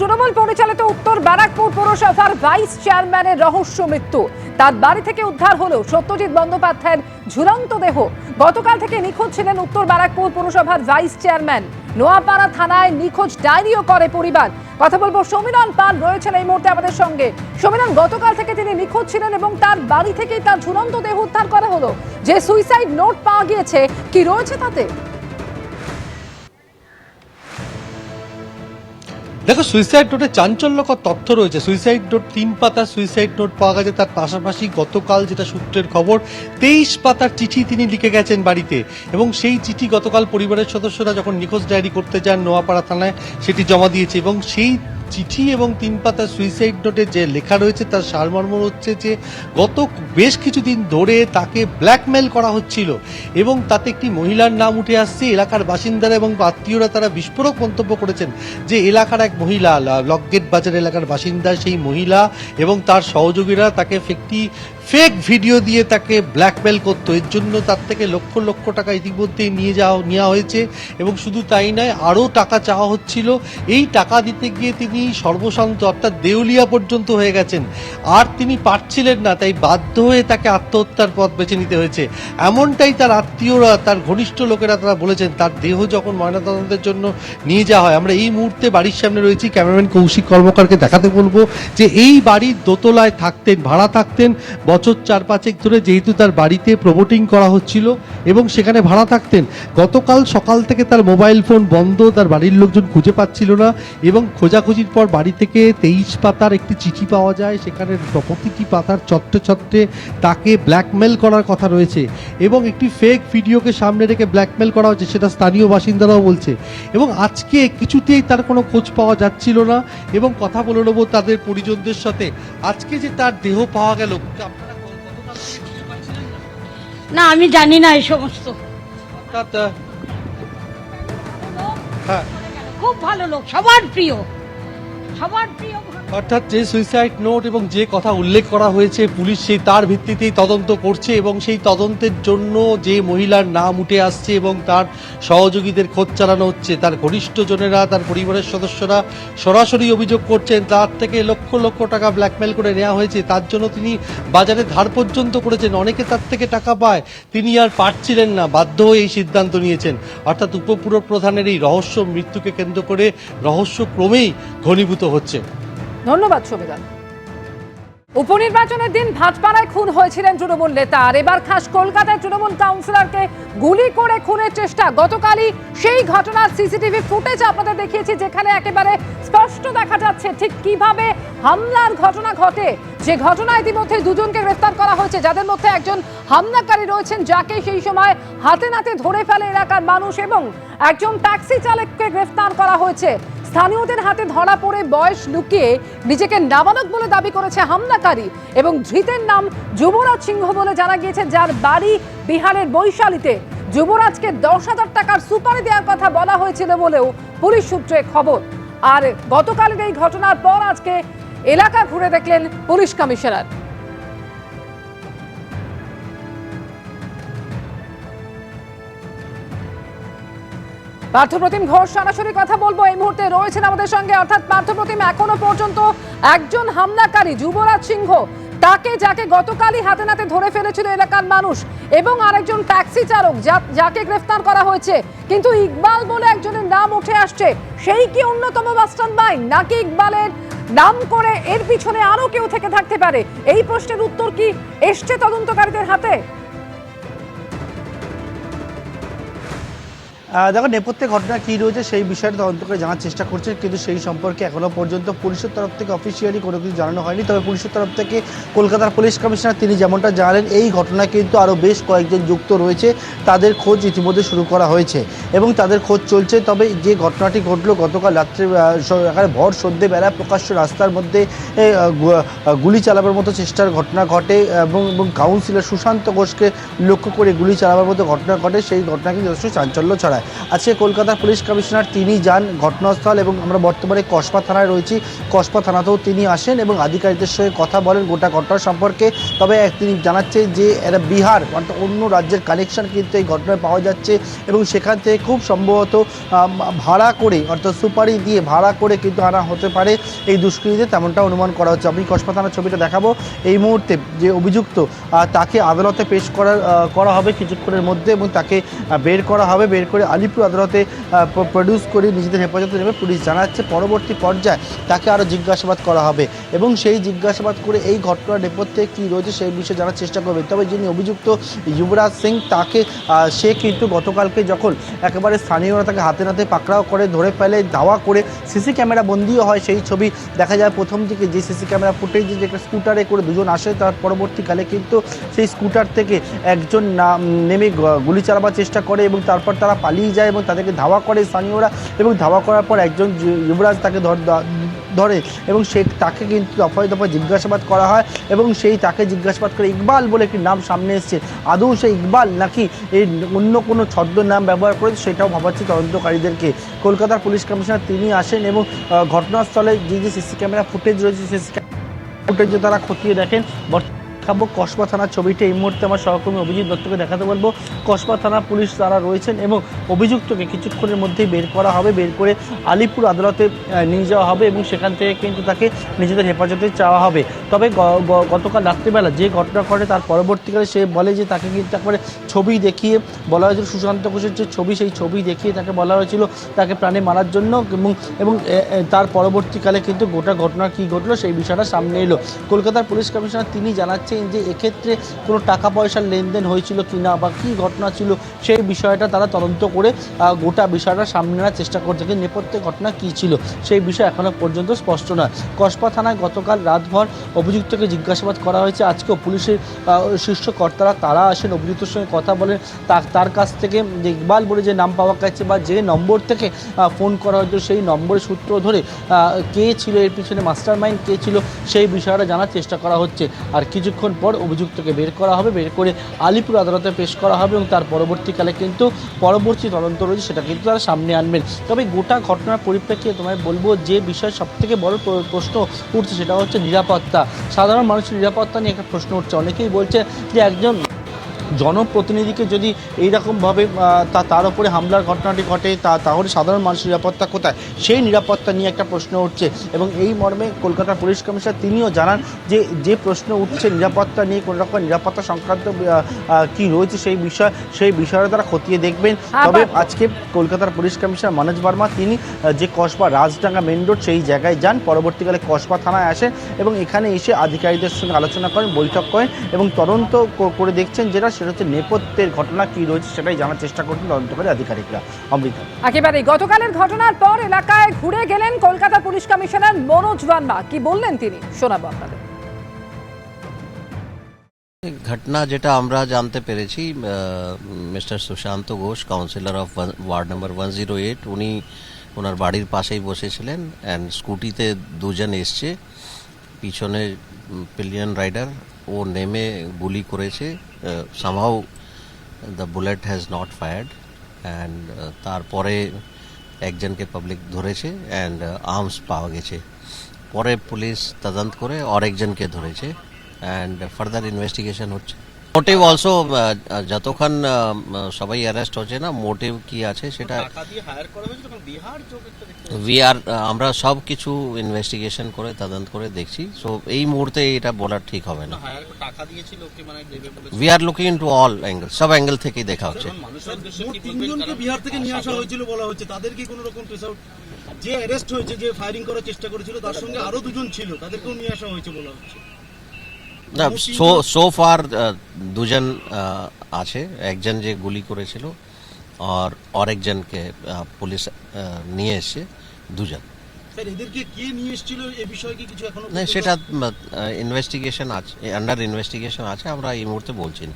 তৃণমূল পরিচালিত উত্তর ব্যারাকপুর পৌরসভার ভাইস চেয়ারম্যানের রহস্য মৃত্যু। তার বাড়ি থেকে উদ্ধার হলো সত্যজিৎ বন্দ্যোপাধ্যায়ের ঝুলন্ত দেহ। গতকাল থেকে নিখোঁজ ছিলেন উত্তর ব্যারাকপুর পৌরসভার ভাইস চেয়ারম্যান। নোয়াপাড়া থানায় নিখোঁজ ডায়েরিও করে পরিবার। কথা বলব সমীরণ পাল রয়েছেন এই মুহূর্তে আমাদের সঙ্গে। সমীরণ, গতকাল থেকে তিনি নিখোঁজ ছিলেন এবং তার বাড়ি থেকেই তার ঝুলন্ত দেহ উদ্ধার করা হলো। যে সুইসাইড নোট পাওয়া গিয়েছে, কি রয়েছে তাতে? দেখো সুইসাইড নোটে চাঞ্চল্যকর তথ্য রয়েছে। সুইসাইড নোট তিন পাতা সুইসাইড নোট পাওয়া গেছে। তার পাশাপাশি গতকাল যেটা সূত্রের খবর, তেইশ পাতার চিঠি তিনি লিখে গেছেন বাড়িতে। এবং সেই চিঠি গতকাল পরিবারের সদস্যরা যখন নিখোঁজ ডায়েরি করতে যান নোয়াপাড়া থানায়, সেটি জমা দিয়েছে। এবং সেই চিঠি এবং তিন পাতা সুইসাইড নোটে যে লেখা রয়েছে, তার সারমর্ম হচ্ছে যে গত বেশ কিছুদিন ধরে তাকে ব্ল্যাকমেল করা হচ্ছিল এবং তাতে একটি মহিলার নাম উঠে আসছে। এলাকার বাসিন্দারা এবং আত্মীয়রা তারা বিস্ফোরক মন্তব্য করেছেন যে এলাকার এক মহিলা লকগেট বাজার এলাকার বাসিন্দা, সেই মহিলা এবং তার সহযোগীরা তাকে একটি ফেক ভিডিও দিয়ে তাকে ব্ল্যাকমেল করতো। এর জন্য তার থেকে লক্ষ লক্ষ টাকা ইতিমধ্যেই নিয়ে যাওয়া, নেওয়া হয়েছে এবং শুধু তাই নয়, আরও টাকা চাওয়া হচ্ছিল। এই টাকা দিতে গিয়ে তিনি সর্বশান্ত অর্থাৎ দেউলিয়া পর্যন্ত হয়ে গেছেন। আর তিনি পারছিলেন না, তাই বাধ্য হয়ে তাকে আত্মহত্যার পথ বেছে নিতে হয়েছে। এমনটাই তার আত্মীয়রা, তার ঘনিষ্ঠ লোকেরা তারা বলেছেন, তার দেহ যখন ময়নাতদন্তের জন্য নিয়ে যাওয়া হয়। আমরা এই মুহূর্তে বাড়ির সামনে রয়েছি, ক্যামেরাম্যান কৌশিক কর্মকারকে দেখাতে বলব যে এই বাড়ির দোতলায় থাকতেন, ভাড়া থাকতেন বছর চার পাঁচেক ধরে যেহেতু তার বাড়িতে প্রমোটিং করা হচ্ছিল এবং সেখানে ভাড়া থাকতেন, গতকাল সকাল থেকে তার মোবাইল ফোন বন্ধ, তার বাড়ির লোকজন খুঁজে পাচ্ছিল না এবং খোঁজাখুঁজির পর বাড়ি থেকে তেইশ পাতার একটি চিঠি পাওয়া যায়, সেখানে প্রতিটি পাতার চত্রে চত্রে তাকে ব্ল্যাকমেল করার কথা রয়েছে এবং একটি ফেক ভিডিওকে সামনে রেখে ব্ল্যাকমেল করা হচ্ছে, সেটা স্থানীয় বাসিন্দারাও বলছে এবং আজকে কিছুতেই তার কোনো খোঁজ পাওয়া যাচ্ছিল না এবং কথা বলে নেব তাদের পরিজনদের সাথে। আজকে যে তার দেহ পাওয়া গেল না আমি জানি না এই সমস্ত। অর্থাৎ হ্যাঁ। খুব ভালো লোক সবার প্রিয়। সবার প্রিয় অর্থাৎ যে সুইসাইড নোট এবং যে কথা উল্লেখ করা হয়েছে, পুলিশ সেই তার ভিত্তিতেই তদন্ত করছে এবং সেই তদন্তের জন্য যে মহিলার নাম উঠে আসছে এবং তার সহযোগীদের খোঁজ চালানো হচ্ছে, তার ঘনিষ্ঠজনেরা তার পরিবারের সদস্যরা সরাসরি অভিযোগ করছেন, তার থেকে লক্ষ লক্ষ টাকা ব্ল্যাকমেল করে নেওয়া হয়েছে, তার জন্য তিনি বাজারে ধার পর্যন্ত করেছেন, অনেকে তার থেকে টাকা পায়, তিনি আর পারছিলেন না, বাধ্য হয়ে এই সিদ্ধান্ত নিয়েছেন। অর্থাৎ উপপুর প্রধানের এই রহস্য মৃত্যুকে কেন্দ্র করে রহস্য ক্রমেই ঘনীভূত হচ্ছে। ধন্যবাদ সমিদান উপনির্বাচনের দিন ভাটপাড়ায় খুন হয়েছিলেন তৃণমূল নেতা। আর এবার খাস কলকাতায় তৃণমূল কাউন্সিলরকে গুলি করে খুনের চেষ্টা। গতকালই সেই ঘটনার সিসিটিভি ফুটেজ আপনাদের দেখিয়েছি, যেখানে একেবারে স্পষ্ট দেখা যাচ্ছে ঠিক কীভাবে হামলার ঘটনা ঘটে। যে ঘটনা ইতিমধ্যে দুজনকে গ্রেফতার করা হয়েছে, যাদের মধ্যে একজন হামলাকারী রয়েছেন, যাকে সেই সময় হাতে নাতে ধরে ফেলে এলাকার মানুষ এবং একজন ট্যাক্সি চালককে গ্রেফতার করা হয়েছে। স্থানীয়দের হাতে ধরা পড়ে বয়স লুকিয়ে নিজেকে নাবালক বলে দাবি করেছে হামলাকারী এবং ধৃতের নাম যুবরাজ সিংহ বলে জানা গিয়েছে, যার বাড়ি বিহারের বৈশালীতে। যুবরাজকে দশ হাজার টাকার সুপারি দেওয়ার কথা বলা হয়েছিল বলেও পুলিশ সূত্রে খবর। আর গতকালের এই ঘটনার পর আজকে এলাকা ঘুরে দেখলেন পুলিশ কমিশনার। পার্থপ্রতিম ঘোষ, সরাসরি কথা বলব। এই মুহূর্তে রয়েছেন আমাদের সঙ্গে, অর্থাৎ পার্থপ্রতিম এখনও পর্যন্ত একজন হামলাকারী, যুবরাজ সিংহ। তাকে, যাকে গতকালই হাতে নাতে ধরে ফেলেছিল এলাকার মানুষ, এবং আরেকজন ট্যাক্সি চালক যাকে গ্রেফতার করা হয়েছে। কিন্তু ইকবাল বলে একজনের নাম উঠে আসছে। সেই কি অন্যতম বাস্টান বাইন নাকি ইকবালের নাম করে এর পিছনে আরও কেউ থেকে থাকতে পারে? এই প্রশ্নের উত্তর কি এসছে তদন্তকারীদের হাতে? দেখো, নেপথ্যে ঘটনা কী রয়েছে সেই বিষয়টা তদন্ত করে জানার চেষ্টা করছে, কিন্তু সেই সম্পর্কে এখনও পর্যন্ত পুলিশের তরফ থেকে অফিসিয়ালি কোনো কিছু জানানো হয়নি। তবে পুলিশের তরফ থেকে কলকাতার পুলিশ কমিশনার তিনি যেমনটা জানালেন, এই ঘটনায় কিন্তু আরও বেশ কয়েকজন যুক্ত রয়েছে, তাদের খোঁজ ইতিমধ্যে শুরু করা হয়েছে এবং তাদের খোঁজ চলছে। তবে যে ঘটনাটি ঘটলো গতকাল রাত্রে এখানে ভর সন্ধ্যেবেলা প্রকাশ্য রাস্তার মধ্যে গুলি চালাবার মতো চেষ্টার ঘটনা ঘটে এবং এবং কাউন্সিলর সুশান্ত ঘোষকে লক্ষ্য করে গুলি চালাবার মতো ঘটনা ঘটে। সেই ঘটনাকে যথেষ্ট চাঞ্চল্য ছড়ায়। আজকে কলকাতার পুলিশ কমিশনার তিনি যান ঘটনাস্থল এবং আমরা বর্তমানে কসবা থানায় রয়েছি। কসবা থানাতেও তিনি আসেন এবং আধিকারিকদের সঙ্গে কথা বলেন গোটা ঘটনা সম্পর্কে। তবে তিনি জানাচ্ছেন যে এরা বিহার অর্থাৎ অন্য রাজ্যের কানেকশন কিন্তু এই ঘটনায় পাওয়া যাচ্ছে এবং সেখান থেকে খুব সম্ভবত ভাড়া করে অর্থাৎ সুপারি দিয়ে ভাড়া করে কিন্তু আনা হতে পারে। এই দুষ্কৃতীদের তেমনটা অনুমান করা হচ্ছে। আমি কসবা থানার ছবিটা দেখাবো। এই মুহূর্তে যে অভিযুক্ত তাকে আদালতে পেশ আহ, করা হবে কিছুক্ষণের মধ্যে এবং তাকে বের করা হবে। বের করে আলিপুর আদালতে প্রডিউস করে নিজেদের হেফাজতে নেবে। পুলিশ জানাচ্ছে পরবর্তী পর্যায়ে তাকে আরও জিজ্ঞাসাবাদ করা হবে এবং সেই জিজ্ঞাসাবাদ করে এই ঘটনার নেপথ্যে কী রয়েছে সেই বিষয়ে জানার চেষ্টা করবে। তবে যিনি অভিযুক্ত যুবরাজ সিং, তাকে সে কিন্তু গতকালকে যখন একেবারে স্থানীয়রা তাকে হাতে নাতে পাকড়াও করে, ধরে ফেলে, ধাওয়া করে সিসি ক্যামেরা বন্দিও হয় সেই ছবি দেখা যায় প্রথম দিকে যে সিসি ক্যামেরা ফুটেজ যে একটা স্কুটারে করে দুজন আসে, তার পরবর্তীকালে কিন্তু সেই স্কুটার থেকে একজন নাম গুলি চালাবার চেষ্টা করে এবং তারপর তারা যায় এবং তাদেরকে ধাওয়া করে স্থানীয়রা এবং ধাওয়া করার পর একজন যুবরাজ তাকে ধর ধরে এবং সে তাকে কিন্তু দফায় দফায় জিজ্ঞাসাবাদ করা হয় এবং সেই তাকে জিজ্ঞাসাবাদ করে ইকবাল বলে একটি নাম সামনে এসছে। আদৌ সে ইকবাল নাকি এই অন্য কোনো ছদ্ম নাম ব্যবহার করেছে সেটাও ভাবাচ্ছে তদন্তকারীদেরকে। কলকাতার পুলিশ কমিশনার তিনি আসেন এবং ঘটনাস্থলে যে যে সিসি ক্যামেরা ফুটেজ রয়েছে সিসি ফুটেজে তারা খতিয়ে দেখেন। বর্ত- দেখাবো কসবা থানার ছবিটা। এই মুহূর্তে আমার সহকর্মী অভিজিৎ দত্তকে দেখাতে বলব। কসবা থানা পুলিশ তারা রয়েছেন এবং অভিযুক্তকে কিছুক্ষণের মধ্যেই বের করা হবে, বের করে আলিপুর আদালতে নিয়ে যাওয়া হবে এবং সেখান থেকে কিন্তু তাকে নিজেদের হেফাজতে চাওয়া হবে। তবে গতকাল রাত্রিবেলা যে ঘটনা ঘটে তার পরবর্তীকালে সে বলে যে তাকে কিন্তু একবারে ছবি দেখিয়ে বলা হয়েছিল, সুশান্ত ঘোষের যে ছবি, সেই ছবি দেখিয়ে তাকে বলা হয়েছিল তাকে প্রাণে মারার জন্য এবং এবং তার পরবর্তীকালে কিন্তু গোটা ঘটনা, কী ঘটলো সেই বিষয়টা সামনে এলো। কলকাতার পুলিশ কমিশনার তিনি জানাচ্ছেন যে এক্ষেত্রে কোনো টাকা পয়সার লেনদেন হয়েছিল কি না বা কী ঘটনা ছিল সেই বিষয়টা তারা তদন্ত করে গোটা বিষয়টা সামনে আনার চেষ্টা করছে। কিন্তু নেপথ্যে ঘটনা কী ছিল সেই বিষয় এখনও পর্যন্ত স্পষ্ট নয়। কসবা থানায় গতকাল রাতভর অভিযুক্তকে জিজ্ঞাসাবাদ করা হয়েছে। আজকেও পুলিশের শীর্ষ কর্তারা তারা আসেন, অভিযুক্তর সঙ্গে কথা বলেন। তার কাছ থেকে যে ইকবাল বলে যে নাম পাওয়া গেছে বা যে নম্বর থেকে ফোন করা হয়েছিল সেই নম্বরের সূত্র ধরে কে ছিল এর পিছনে মাস্টার মাইন্ড কে ছিল সেই বিষয়টা জানার চেষ্টা করা হচ্ছে। আর কিছুক্ষণ পর অভিযুক্তকে বের করা হবে, বের করে আলিপুর আদালতে পেশ করা হবে এবং তার পরবর্তীকালে কিন্তু পরবর্তী তদন্ত রয়েছে, সেটা কিন্তু তারা সামনে আনবেন। তবে গোটা ঘটনার পরিপ্রেক্ষিতে তোমায় বলব, যে বিষয় সবথেকে বড় প্রশ্ন উঠছে সেটা হচ্ছে নিরাপত্তা। সাধারণ মানুষের নিরাপত্তা নিয়ে একটা প্রশ্ন উঠছে। অনেকেই বলছে যে একজন জনপ্রতিনিধিকে যদি এইরকমভাবে তা তার উপরে হামলার ঘটনাটি ঘটে তা তাহলে সাধারণ মানুষের নিরাপত্তা কোথায়? সেই নিরাপত্তা নিয়ে একটা প্রশ্ন উঠছে। এবং এই মর্মে কলকাতার পুলিশ কমিশনার তিনিও জানান যে যে প্রশ্ন উঠছে নিরাপত্তা নিয়ে কোনো রকম নিরাপত্তা সংক্রান্ত কি রয়েছে সেই বিষয় সেই বিষয়ে তারা খতিয়ে দেখবেন। তবে আজকে কলকাতার পুলিশ কমিশনার মনোজ বর্মা তিনি যে কসবা রাজডাঙ্গা মেন রোড সেই জায়গায় যান পরবর্তীকালে কসবা থানায় আসেন এবং এখানে এসে আধিকারিকদের সঙ্গে আলোচনা করেন বৈঠক করেন এবং তদন্ত করে দেখছেন যেটা সেটা হচ্ছে নেপথ্যের ঘটনা কী রয়েছে সেটাই জানার চেষ্টা করছেন তদন্তকারী আধিকারিকরা। অমৃতা। একেবারে গতকালের ঘটনার পর এলাকায় ঘুরে গেলেন কলকাতা পুলিশ কমিশনার মনোজ বার্মা কি বললেন তিনি? শোনাবো আপনাদের। ঘটনা যেটা আমরা জানতে পেরেছি mister Sushanta Ghosh councillor of ward number one zero eight উনি ওনার বাড়ির পাশেই বসেছিলেন অ্যান্ড স্কুটিতে দুজন এসছে পিছনে পিলিয়ন রাইডার ও নেমে গুলি করেছে somehow the bullet has not fired and তারপরে একজনকে পাবলিক ধরেছে অ্যান্ড আর্মস পাওয়া গেছে। পরে পুলিশ তদন্ত করে আরেকজনকে ধরেছে অ্যান্ড ফার্দার ইনভেস্টিগেশন হচ্ছে। মোটিভ অলসো যতক্ষণ সবাই অ্যারেস্ট হচ্ছে না মোটিভ কি আছে সেটা উই আর আমরা সব কিছু ইনভেস্টিগেশন করে তদন্ত করে দেখছি। সো এই মুহূর্তে এটা বলা ঠিক হবে না। We are looking into all angle সব অ্যাঙ্গেল থেকেই দেখা হচ্ছে। বিহার থেকে নিয়ে আসা হয়েছিল বলা হচ্ছে। তাদের কি কোনো রকম যে অ্যারেস্ট হয়েছে যে ফায়ারিং করার চেষ্টা করেছিল তার সঙ্গে আরও দুজন ছিল তাদেরকেও নিয়ে আসা হয়েছে বলা হচ্ছে। না সো সো ফার দুজন আছে। একজন যে গুলি করেছিল আর আরেকজনকে একজনকে পুলিশ নিয়ে এসে দুজন। স্যার এদেরকে কে নিয়ে এসেছিল? এ বিষয়ে কি কিছু এখনও না সেটা ইনভেস্টিগেশন আছে আন্ডার ইনভেস্টিগেশন আছে আমরা এই মুহূর্তে বলছি না।